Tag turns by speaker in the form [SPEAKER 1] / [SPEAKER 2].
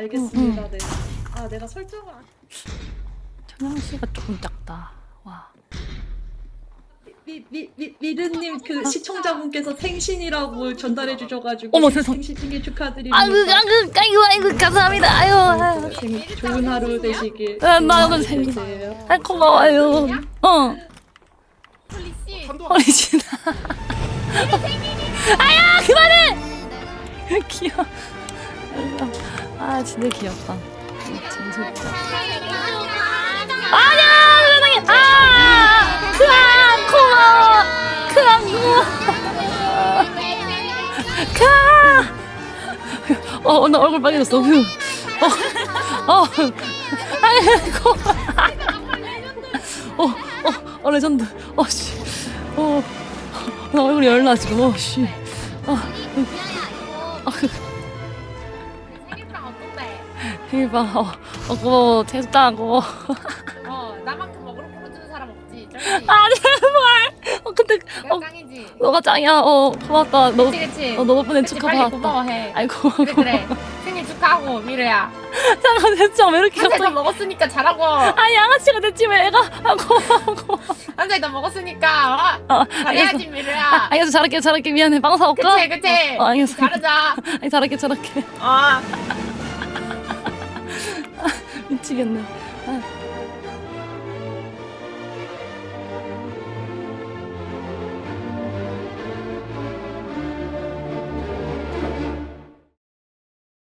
[SPEAKER 1] 알겠습니다. 네. 아 내가 설정을 안...
[SPEAKER 2] 청양 씨가 조금 작다. 와.
[SPEAKER 1] 미, 미, 미, 미르님 그 시청자분께서 생신이라고 전달해 주셔가지고
[SPEAKER 2] 어머, 세상.
[SPEAKER 1] 생신 생일 축하드립니다.
[SPEAKER 2] 아이고 아이고 아이고 아이고 감사합니다. 아유. 아유.
[SPEAKER 1] 생일 좋은 하루 되시길.
[SPEAKER 2] 아,
[SPEAKER 1] 좋은
[SPEAKER 2] 생일.
[SPEAKER 1] 되세요.
[SPEAKER 2] 아 고마워요. 어.
[SPEAKER 3] 폴리 씨.
[SPEAKER 2] 허리 지나. 아야 그만해. 귀여워. 아 진짜 귀엽다. 진짜. 아니야 세상에. 아 크랑 고마워. 크랑 고마워. 크랑. 어, 나 얼굴 빨개졌어. 휴. 어, 어. 아이고. 어, 어, 어, 레전드. 어, 씨. 어, 나 얼굴이 열나 지금. 어, 씨. 어, 어,
[SPEAKER 3] 어떤데?
[SPEAKER 2] 일방. 어, 어, 고마워.
[SPEAKER 3] 어 나만큼 먹으러 풀어주는 사람 없지. 쩔지.
[SPEAKER 2] 아, 제발. 어, 근데
[SPEAKER 3] 내가
[SPEAKER 2] 어.
[SPEAKER 3] 짱이지.
[SPEAKER 2] 너가 짱이야. 어, 고맙다. 너,
[SPEAKER 3] 그치 그치.
[SPEAKER 2] 어, 너 덕분에
[SPEAKER 3] 그치,
[SPEAKER 2] 축하
[SPEAKER 3] 빨리
[SPEAKER 2] 받았다.
[SPEAKER 3] 고마워해.
[SPEAKER 2] 아이고,
[SPEAKER 3] 그래 그래. 생일 축하하고 미래야.
[SPEAKER 2] 잠깐 대체 왜 이렇게
[SPEAKER 3] 한살 더
[SPEAKER 2] 갑자기?
[SPEAKER 3] 먹었으니까 잘하고.
[SPEAKER 2] 아, 양아치가 됐지 왜 애가? 아, 고마워, 고마워.
[SPEAKER 3] 한살 더 먹었으니까. 어?
[SPEAKER 2] 어,
[SPEAKER 3] 잘해야지. 미래야.
[SPEAKER 2] 알겠어, 잘할게, 잘할게. 미안해. 빵 사올까?
[SPEAKER 3] 그치 그치.
[SPEAKER 2] 어, 알겠어.
[SPEAKER 3] 잘하자.
[SPEAKER 2] 아니, 잘할게, 잘할게.
[SPEAKER 3] 어.
[SPEAKER 2] 미치겠네. 아.